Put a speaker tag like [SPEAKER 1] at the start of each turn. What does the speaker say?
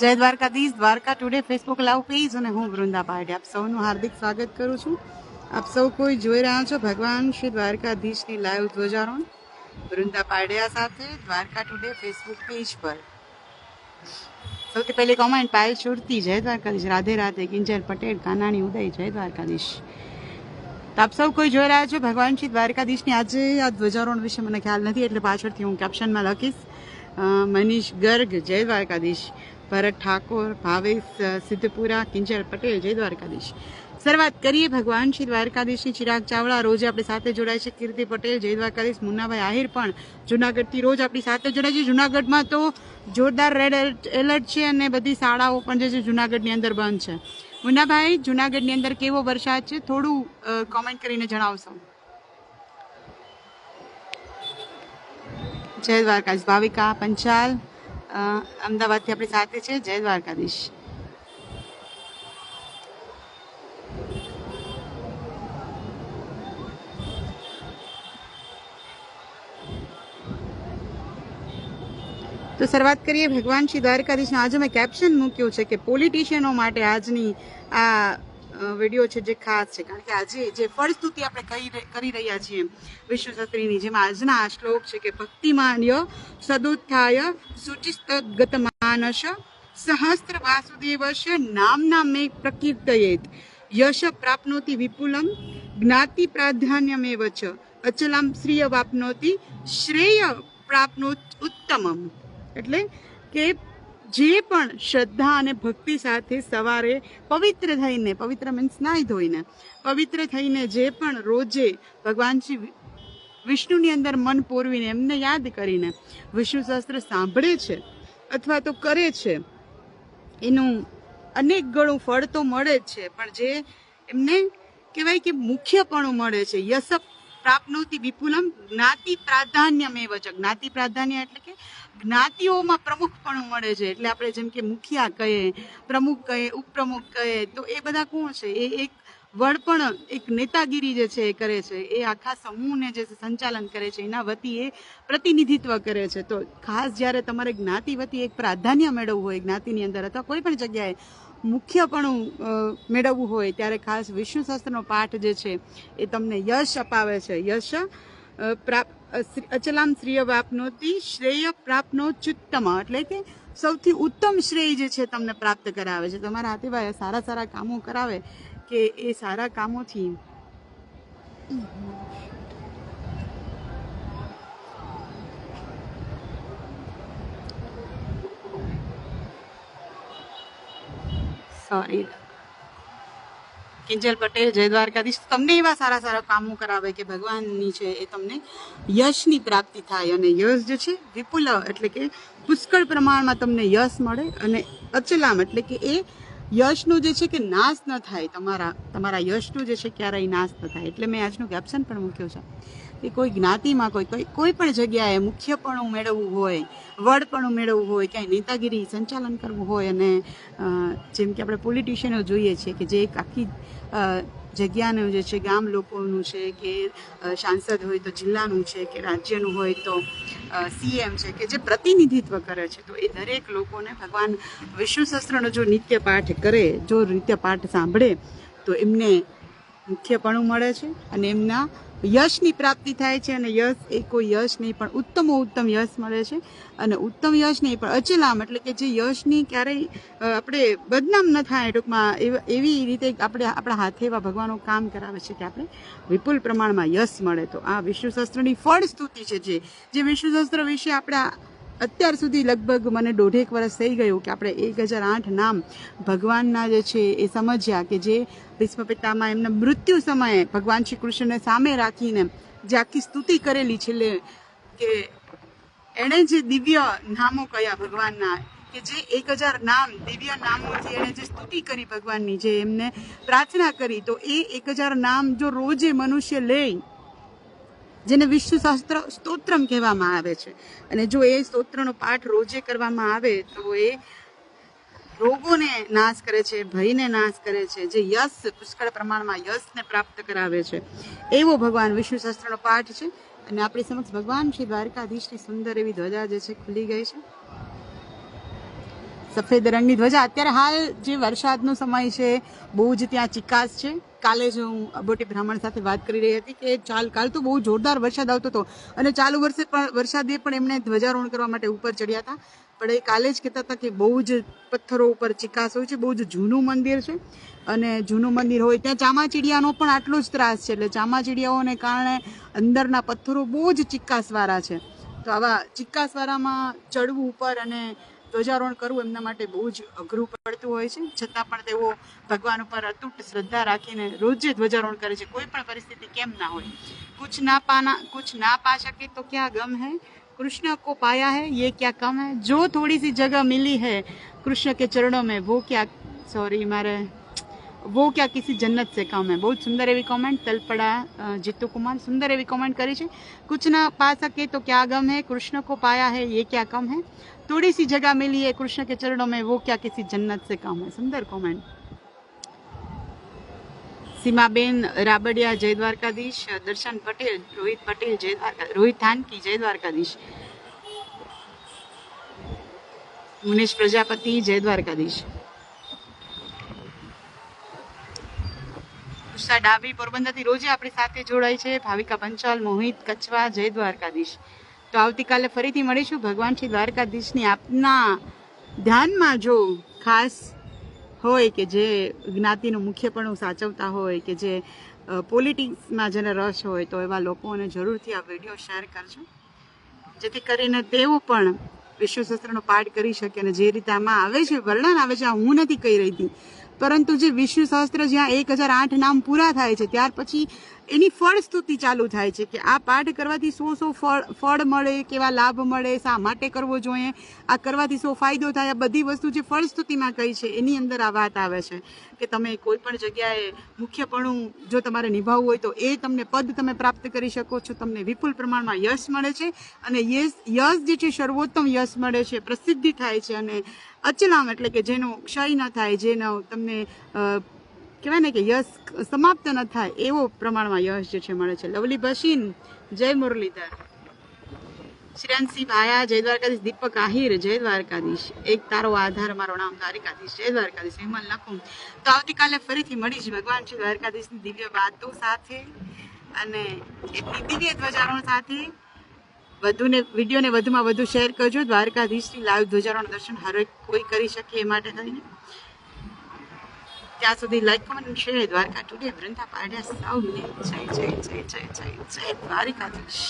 [SPEAKER 1] જય Dwarkadhish, Dwarka today Facebook live page અને હું વૃંદા પાર્ટી આપ સૌનું હાર્દિક સ્વાગત કરું છું. આપ સૌ કોઈ જોઈ રહ્યા છો ભગવાન શ્રી દ્વારકાધીશની લાઈવ ધ્વજારોહણ વૃંદા પાડ્યા સાથે દ્વારકા ટુડે ફેસબુક પેજ પર. સૌથી પહેલી કોમેન્ટ પાયલ સુરતી, જય દ્વારકાધીશ, રાધે રાધે ગિંજર પટેલ, કાનાણી ઉદય, જય દ્વારકાધીશ. તો આપ સૌ કોઈ જોઈ રહ્યા છો ભગવાન શ્રી દ્વારકાધીશની આજે આ ધ્વજારોહણ વિશે મને ખ્યાલ નથી, એટલે પાછળથી હું કેપ્શનમાં લખીશ. મનીષ ગર્ગ, જય દ્વારકાધીશ. ભરત ઠાકોર, ભાવેશ સિદ્ધપુરા, કિંજલ પટેલ, જય દ્વારકાધીશ. શરૂઆત કરીએ ભગવાન શ્રી દ્વારકાધીશની ચિરાગ ચાવડા. રોજ આપણી સાથે જોડાય છે કીર્તિ પટેલ, જય દ્વારકાધીશ. મુન્નાભાઈ આહિર પણ જુનાગઢથી રોજ આપણી સાથે જોડાય છે. જુનાગઢમાં તો જોરદાર રેડ એલર્ટ છે અને બધી શાળાઓ પણ જે છે જુનાગઢની અંદર બંધ છે. મુન્નાભાઈ, જુનાગઢની અંદર કેવો વરસાદ છે? થોડું કોમેન્ટ કરીને જણાવશો. જય દ્વારકાશ ભાવિકા, પંચાલ. અમદાવાદથી આપણી સાથે છે જય દ્વારકાધીશ. તો શરૂઆત કરીએ ભગવાન શ્રી દ્વારકાધીશનો. આજે મેં કેપ્શન મૂક્યું છે કે પોલિટિશિયનો માટે આજની આ વીડિયો છે જે ખાસ છે. કારણ કે આજે જે ફળસ્તુતિ આપણે કરી રહી- કરી રહ્યા છીએ વિશ્વશાસ્ત્રીની, જેમાં આજના આ શ્લોક છે કે, ભક્તિમાન્ય સદોત્થાય સૂચિસ્ત ગતમાનશ સહસ્ત્ર વાસુદેવશ નામના મે પ્રકીર્તયેત. યશ પ્રાપ્નોતિ વિપુલમ જ્ઞાતિ પ્રાધાન્યમેવ ચ. અચલમ શ્રેય વાપ્નોતિ શ્રેય પ્રાપ્નોત ઉત્તમમ. એટલે કે જે પણ શ્રદ્ધા અને ભક્તિ સાથે સવારે પવિત્ર થઈને, પવિત્ર મીન્સ નાહી ધોઈને, પવિત્ર થઈને જે પણ રોજે ભગવાન શ્રી વિષ્ણુની અંદર મન પોરવીને એમને યાદ કરીને વિષ્ણુ શાસ્ત્ર સાંભળે છે અથવા તો કરે છે, એનું અનેક ગણું ફળ તો મળે જ છે. પણ જે એમને કહેવાય કે મુખ્યપણું મળે છે યશ પ્રાપ્નોતિ વિપુલમ જ્ઞાતિ પ્રાધાન્યમેવ છે જ્ઞાતિ પ્રાધાન્ય એટલે કે જ્ઞાતિઓમાં પ્રમુખપણું મળે છે. એટલે આપણે જેમ કે મુખિયા કહીએ, પ્રમુખ કહીએ, ઉપપ્રમુખ કહીએ, તો એ બધા કોણ છે? એ એક વડપણ એક નેતાગીરી જે છે એ કરે છે. એ આખા સમૂહને જે સંચાલન કરે છે. એના વતી એ પ્રતિનિધિત્વ કરે છે. તો ખાસ જ્યારે તમારે જ્ઞાતિ વતી એક પ્રાધાન્ય મેળવવું હોય જ્ઞાતિની અંદર અથવા કોઈ પણ જગ્યાએ મુખ્યપણું મેળવવું હોય ત્યારે ખાસ વિષ્ણુ શાસ્ત્રનો પાઠ જે છે એ તમને યશ અપાવે છે. યશ અ, પ્રાપ અ, શ્રી- અચલામ શ્રેય વાપનોતી શ્રેય પ્રાપ્નો ચુત્તમ એટલે કે સૌથી ઉત્તમ શ્રેય જે છે તમને પ્રાપ્ત કરાવે છે. તમારા હાથેભાઈ સારા સારા કામો કરાવે કે એ સારા કામોથી સોરી કિંજલ પટેલ, જય દ્વારકાધીશ. તમને એવા સારા સારા કામો કરાવે કે ભગવાનની છે એ તમને યશની પ્રાપ્તિ થાય અને યશ જે છે, વિપુલ એટલે કે પુષ્કળ પ્રમાણમાં તમને યશ મળે અને અચલામ એટલે કે એ યશનું જે છે કે નાશ ન થાય, તમારા તમારા યશનું જે છે ક્યારેય નાશ ન થાય. એટલે મેં આજનું કેપ્શન પણ મૂક્યું છે. કે કોઈ જ્ઞાતિમાં કોઈ કોઈ કોઈ પણ જગ્યાએ મુખ્યપણું મેળવવું હોય, વડપણું મેળવવું હોય, ક્યાંય નેતાગીરી સંચાલન કરવું હોય અને જેમ કે આપણે પોલિટિશિયનો જોઈએ છીએ કે જે એક આખી જગ્યાનું જે છે ગામ લોકોનું છે કે સાંસદ હોય તો જિલ્લાનું છે કે રાજ્યનું હોય તો સીએમ છે કે જે પ્રતિનિધિત્વ કરે છે. તો એ દરેક લોકોને ભગવાન વિષ્ણુ શસ્ત્રનો જો નિત્ય પાઠ કરે, જો નિત્ય પાઠ સાંભળે, તો એમને મુખ્યપણું મળે છે અને એમના યશની પ્રાપ્તિ થાય છે અને યશ એ કોઈ યશ નહીં, પણ ઉત્તમ ઉત્તમ યશ મળે છે. અને ઉત્તમ યશ નહીં, પણ અચલામ એટલે કે જે યશની ક્યારેય આપણે બદનામ ન થાય ટૂંકમાં, એવ- રીતે આપણે, આપણા હાથે એવા ભગવાનો કામ કરાવે છે કે આપણે વિપુલ પ્રમાણમાં યશ મળે. તો આ વિષ્ણુ શસ્ત્રની ફળ સ્તુતિ છે જે જે વિષ્ણુ વિશે આપણે અત્યાર સુધી લગભગ મને દોઢેક વર્ષ થઈ ગયું કે આપણે એક હજાર આઠ નામ ભગવાનના જે છે એ સમજ્યા કે જે ભીષ્મપિતામાં એમના મૃત્યુ સમયે ભગવાન શ્રી કૃષ્ણને સામે રાખીને જે આખી સ્તુતિ કરેલી છેલ્લે કે એણે જે દિવ્ય નામો કયા ભગવાનના કે જે એક હજાર નામ, દિવ્ય નામોથી એણે જે સ્તુતિ કરી ભગવાનની, જે એમને પ્રાર્થના કરી, તો એ એક હજાર નામ જો રોજે મનુષ્ય લે જેને વિષ્ણુ સ્તોત્રમ કહેવામાં આવે છે. અને જો એ સ્તોત્રનો પાઠ રોજે કરવામાં આવે, તો એ રોગોને નાશ કરે છે, ભયને નાશ કરે છે, જે યશ પુષ્કળ પ્રમાણમાં યશને પ્રાપ્ત કરાવે છે. એવો ભગવાન વિષ્ણુ શાસ્ત્રનો પાઠ છે. અને આપણી સમક્ષ ભગવાન શ્રી દ્વારકાધીશની સુંદર એવી ધ્વજા જે છે, ખુલી ગઈ છે. સફેદ રંગની ધ્વજા. અત્યારે હાલ જે વરસાદનો સમય છે, બહુ જ ત્યાં ચિકાસ છે. કાલે જ હું અબોટી બ્રાહ્મણ સાથે વાત કરી રહી હતી કે ચાલ, કાલ તો બહુ જોરદાર વરસાદ આવતો હતો અને ચાલુ વર્ષે પણ, વરસાદે પણ એમણે ધ્વજારોહણ કરવા માટે ઉપર ચડ્યા હતા. પણ એ કાલે જ કહેતા હતા કે બહુ જ પથ્થરો ઉપર ચિકાસ હોય છે, બહુ જ જૂનું મંદિર છે અને જૂનું મંદિર હોય. ત્યાં ચામાચીડિયાનો પણ આટલો જ ત્રાસ છે, એટલે ચામાચીડિયાઓને કારણે અંદરના પથ્થરો બહુ જ ચિક્કાસવાળા છે. તો આવા ચિક્કાસવાળામાં ચડવું ઉપર અને ધ્વજારોહણ કરવું એમના માટે બહુ જ અઘરું પડતું હોય છે છતાં પણ તેઓ ભગવાન ઉપર અતૂટ શ્રદ્ધા રાખીને રોજે ધ્વજારોહણ કરે છે કોઈ પણ પરિસ્થિતિ કેમ ના હોય કુછ ના પાના કુછ ના પા શકે તો ક્યાં ગમ હૈ कृष्ण को पाया है ये क्या कम है जो थोड़ी सी जगह मिली है कृष्ण के चरणों में वो क्या सॉरी मारे वो क्या किसी जन्नत से कम है બહુ જ સુંદર એવી કોમેન્ટ તલપડા અ, જીતુ કુમાર સુંદર એવી કોમેન્ટ કરી છે કુછ ના પા સકે તો ક્યા ગમ હે કૃષ્ણ को पाया है ये क्या कम है थोड़ी सी जगह मिली है कृष्ण के चरणों में वो क्या किसी जन्नत से कम है સુંદર કોમેન્ટ સીમાબેન રાબડિયા જય દ્વારકાધીશ દર્શન પટેલ રોહિત પટેલ જય દ્વારકા રોહિત થાનકી જય દ્વારકાધીશ મુનેશ પ્રજાપતિ જય દ્વારકાધીશ ઉષા ડાબી પોરબંદરથી રોજે આપણી સાથે જોડાય છે ભાવિકા પંચાલ મોહિત કચવા જય દ્વારકાધીશ તો આવતીકાલે ફરીથી મળીશું ભગવાન શ્રી દ્વારકાધીશની આપના ધ્યાનમાં જો ખાસ હોય કે જે જ્ઞાતિનું મુખ્યપણું સાચવતા હોય કે જે પોલિટિક્સમાં જેને રસ હોય તો એવા લોકોને જરૂરથી આ વીડિયો શેર કરજો. જેથી કરીને તેઓ પણ વિશ્વશાસ્ત્રનો પાઠ કરી શકે અને જે રીતે આમાં આવે છે, વર્ણન આવે છે, આ હું નથી કહી રહી હતી. પરંતુ જે વિશ્વશાસ્ત્ર જ્યાં એક હજાર આઠ નામ પૂરા થાય છે, ત્યાર પછી એની ફળ સ્તુતિ ચાલુ થાય છે કે આ પાઠ કરવાથી શું શું ફળ ફળ મળે, કેવા લાભ મળે, શા માટે કરવો જોઈએ, આ કરવાથી શું ફાયદો થાય, આ બધી વસ્તુ જે ફળ સ્તુતિમાં કહી છે, એની અંદર આ વાત આવે છે કે તમે કોઈ પણ જગ્યાએ મુખ્યપણું જો તમારે નિભાવવું હોય તો એ તમને પદ તમે પ્રાપ્ત કરી શકો છો, તમને વિપુલ પ્રમાણમાં યશ મળે છે અને યશ યશ જે છે સર્વોત્તમ યશ મળે છે, પ્રસિદ્ધિ થાય છે અને અચલામ એટલે કે જેનો ક્ષય ન થાય, જેનો તમને કહેવાય ને કે યશ સમાપ્ત ન થાય એવો પ્રમાણમાં યશ જે છે મળે છે. લવલી ભસીન જય મુરલીધર. શ્રેયાંશી ભાયા, જય દ્વારકાધીશ. દીપક આહિર, જય દ્વારકાધીશ. એક તારો આધાર, મારો નામ દ્વારકાધીશ. જય દ્વારકાધીશ. હેમલ નકુમ. તો આવતીકાલે ફરીથી મળીશ ભગવાન શ્રી દ્વારકાધીશની દિવ્ય વાતો સાથે અને એમની દિવ્ય ધ્વજારોહણ સાથે. વધુને, વિડીયોને વધુમાં વધુ શેર કરજો. દ્વારકાધીશની લાઈવ ધ્વજારોહણ દર્શન હરેક કોઈ કરી શકે એ માટે થઈને. ત્યાં સુધી like comment share Dwarka today Vrunda પાડ્યા સૌને જય જય જય જય જય જય, દ્વારકાધીશ.